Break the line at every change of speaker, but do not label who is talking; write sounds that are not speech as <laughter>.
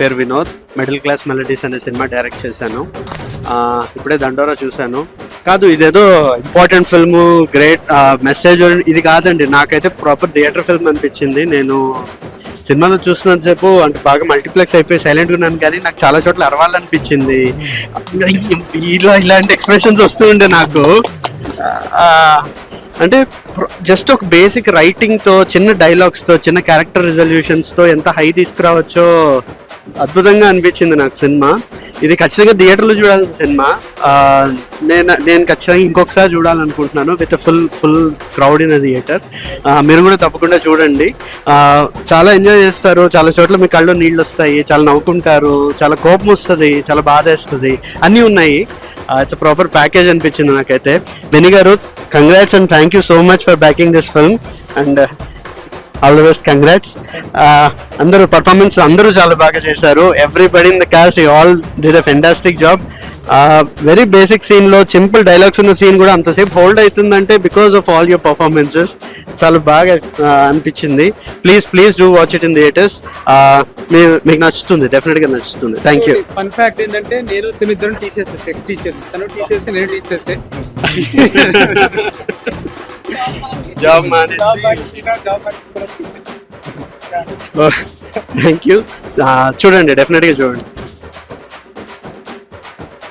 పేరు Vinod. Middle class melodies అనే cinema direct చేశాను. ఇప్పుడే దండోరా చూశాను. కాదు ఇదేదో ఇంపార్టెంట్ ఫిల్మ్ గ్రేట్ మెసేజ్ ఇది కాదండి. నాకైతే ప్రాపర్ థియేటర్ ఫిల్మ్ అనిపించింది. నేను సినిమాలో చూసినంతసేపు అంటే బాగా మల్టీప్లెక్స్ అయిపోయి సైలెంట్ ఉన్నాను కానీ నాకు చాలా చోట్ల అరవాలనిపించింది. ఇలా ఇలాంటి ఎక్స్ప్రెషన్స్ వస్తూ ఉండే నాకు. అంటే జస్ట్ ఒక బేసిక్ రైటింగ్తో చిన్న డైలాగ్స్తో చిన్న క్యారెక్టర్ రిజల్యూషన్స్తో ఎంత హై తీసుకురావచ్చో అద్భుతంగా అనిపించింది నాకు సినిమా. ఇది ఖచ్చితంగా థియేటర్లో చూడాల్సిన సినిమా. నేను నేను ఖచ్చితంగా ఇంకొకసారి చూడాలనుకుంటున్నాను with full full crowd in theatre మీరు కూడా తప్పకుండా చూడండి. చాలా ఎంజాయ్ చేస్తారు. చాలా చోట్ల మీ కళ్ళు నీళ్ళు వస్తాయి చాలా నవ్వుకుంటారు. చాలా కోపం వస్తుంది. చాలా బాధ వేస్తుంది. అన్నీ ఉన్నాయి. ఇట్స్ ప్రాపర్ ప్యాకేజ్ అనిపించింది నాకైతే. బెని గారు congrats and thank you so much for backing this film and all the best congrats అందరూ పర్ఫార్మెన్స్ అందరూ చాలా బాగా చేశారు. Everybody in the cast all did a fantastic job very basic సీన్లో సింపుల్ డైలాగ్స్ ఉన్న సీన్ కూడా అంతసేపు హోల్డ్ అవుతుందంటే because of all your performances చాలా బాగా uh, అనిపించింది. Please please do watch it in theatres మీకు నచ్చుతుంది డెఫినెట్గా నచ్చుతుంది. థ్యాంక్ యూ
ఫన్ ఫ్యాక్ట్ ఏంటంటే నేను తిమిద్దరం టీసీఎస్ టీసీఎస్ తను టీసీఎస్ నేను టీసీఎస్ <laughs>
జాబ్ థ్యాంక్ యూ చూడండి డెఫినెట్గా చూడండి.